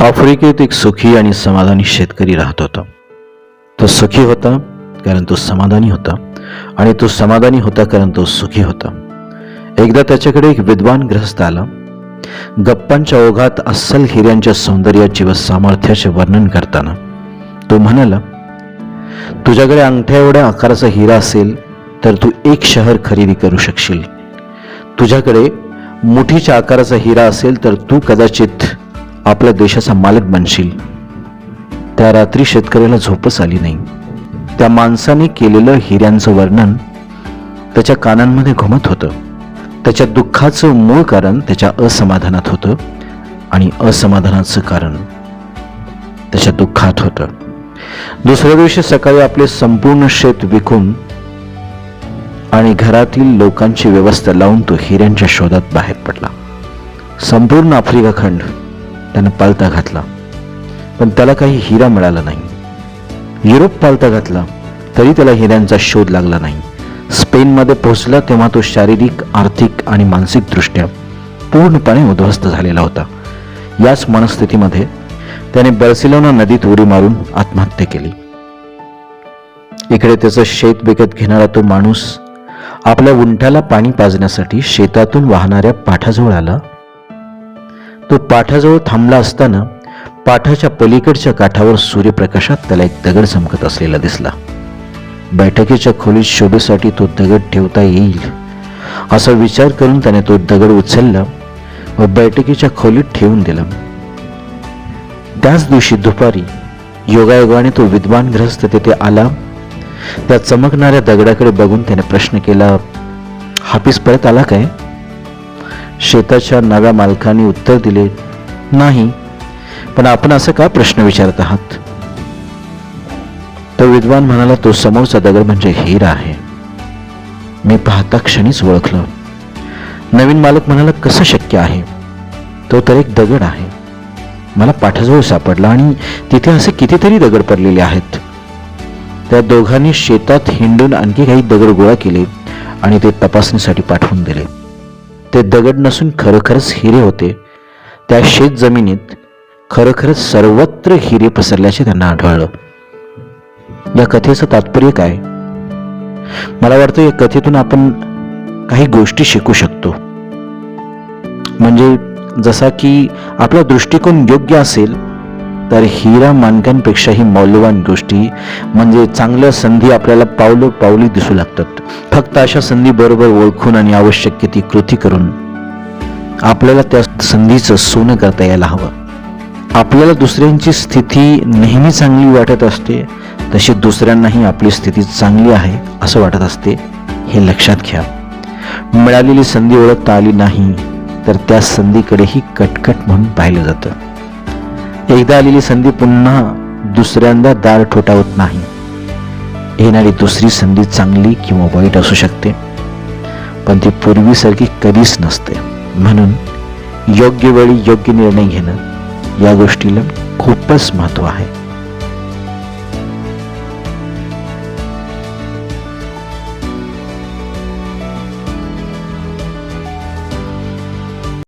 आफ्रिकेत एक सुखी आणि समाधानी शेतकरी राहत होता. तो सुखी होता कारण तो समाधानी होता आणि तो समाधानी होता कारण तो सुखी होता. एकदा त्याच्याकडे एक विद्वान ग्रहस्थ आला. गप्पांच्या ओघात अस्सल हिऱ्यांच्या सौंदर्याचे व सामर्थ्याचे वर्णन करताना तो म्हणाला तुझ्याकडे अंगठ्या एवढ्या आकाराचा हिरा असेल तर तू एक शहर खरेदी करू शकशील. तुझ्याकडे मुठीच्या आकाराचा हिरा असेल तर तू कदाचित आपल्या देशाचा मालक बनशील. त्या रात्री शेतकऱ्याला झोपच आली नाही. त्या माणसाने केलेलं हिऱ्यांचं वर्णन त्याच्या कानांमध्ये घुमत होतं. त्याच्या दुःखाचं मूळ कारण त्याच्या असमाधानात होतं आणि असमाधानाचं कारण त्याच्या दुःखात होतं. दुसऱ्या दिवशी सकाळी आपले संपूर्ण शेत विकून आणि घरातील लोकांची व्यवस्था लावून तो हिऱ्यांच्या शोधात बाहेर पडला. संपूर्ण आफ्रिका खंड त्यानं पालता घातला. पण त्याला काही हिरा मिळाला नाही. युरोप पालता घातला तरी त्याला हिऱ्यांचा शोध लागला नाही. स्पेनमध्ये पोहोचला तेव्हा तो शारीरिक आर्थिक आणि मानसिकदृष्ट्या पूर्णपणे उद्ध्वस्त झालेला होता. याच मनस्थितीमध्ये त्याने बर्सिलोना नदीत उडी मारून आत्महत्या केली. इकडे त्याचं शेत विकत घेणारा तो माणूस आपल्या उंटाला पाणी पाजण्यासाठी शेतातून वाहणाऱ्या पाठाजवळ आला. तो पाठाजवळ थांबला असताना पाठाच्या पलीकडच्या काठावर सूर्यप्रकाशात त्याला एक दगड चमकत असलेला दिसला. बैठकीच्या खोलीत शोभेसाठी तो दगड ठेवता येईल असा विचार करून त्याने तो दगड उचलला व बैठकीच्या खोलीत ठेवून दिला. त्याच दिवशी दुपारी योगायोगाने तो विद्वान ग्रस्त तेथे आला त्या चमकणाऱ्या दगडाकडे बघून त्याने प्रश्न केला हापीस परत आला काय? शेताच्या नव्या मालकाने उत्तर दिले नाही पण आपण असं का प्रश्न विचारत आहात? तो विद्वान म्हणाला तो समोरचा दगड म्हणजे हिरा आहे. मी पाहता क्षणीच ओळखलं. नवीन मालक म्हणाला कसं शक्य आहे? तो तर एक दगड आहे. मला पाठाजवळ सापडला आणि तिथे असे कितीतरी दगड पडलेले आहेत. त्या दोघांनी शेतात हिंडून आणखी काही दगड गोळा केले आणि ते तपासणीसाठी पाठवून दिले. ते दगड नसून खरोखरच हिरे होते. त्या शेत जमिनीत खरोखरच सर्वत्र हिरे पसरल्याचे त्यांना आढळलं. या कथेचं तात्पर्य काय? मला वाटतं या कथेतून आपण काही गोष्टी शिकू शकतो. म्हणजे जसा की आपला दृष्टिकोन योग्य असेल तर हिरा मानकांपेक्षाही मौल्यवान गोष्टी म्हणजे चांगल्या संधी आपल्याला पावलं पावली दिसू लागतात. फक्त अशा संधी बरोबर ओळखून आणि आवश्यक ती कृती करून आपल्याला त्या संधीचं सोनं करता यायला हवं. आपल्याला दुसऱ्यांची स्थिती नेहमी चांगली वाटत असते तशी दुसऱ्यांनाही आपली स्थिती चांगली आहे असं वाटत असते हे लक्षात घ्या. मिळालेली संधी ओळखता आली नाही तर त्या संधीकडेही कटकट म्हणून पाहिलं जातं. एकदा आलेली संधी पुन्हा दुसऱ्यांदा दार ठोठावत नाही. येणारी दुसरी संधी चांगली किंवा वाईट असू शकते पण ती पूर्वीसारखी कधीच नसते. म्हणून योग्य वेळी योग्य निर्णय घेणं या गोष्टीला खूपच महत्त्व आहे.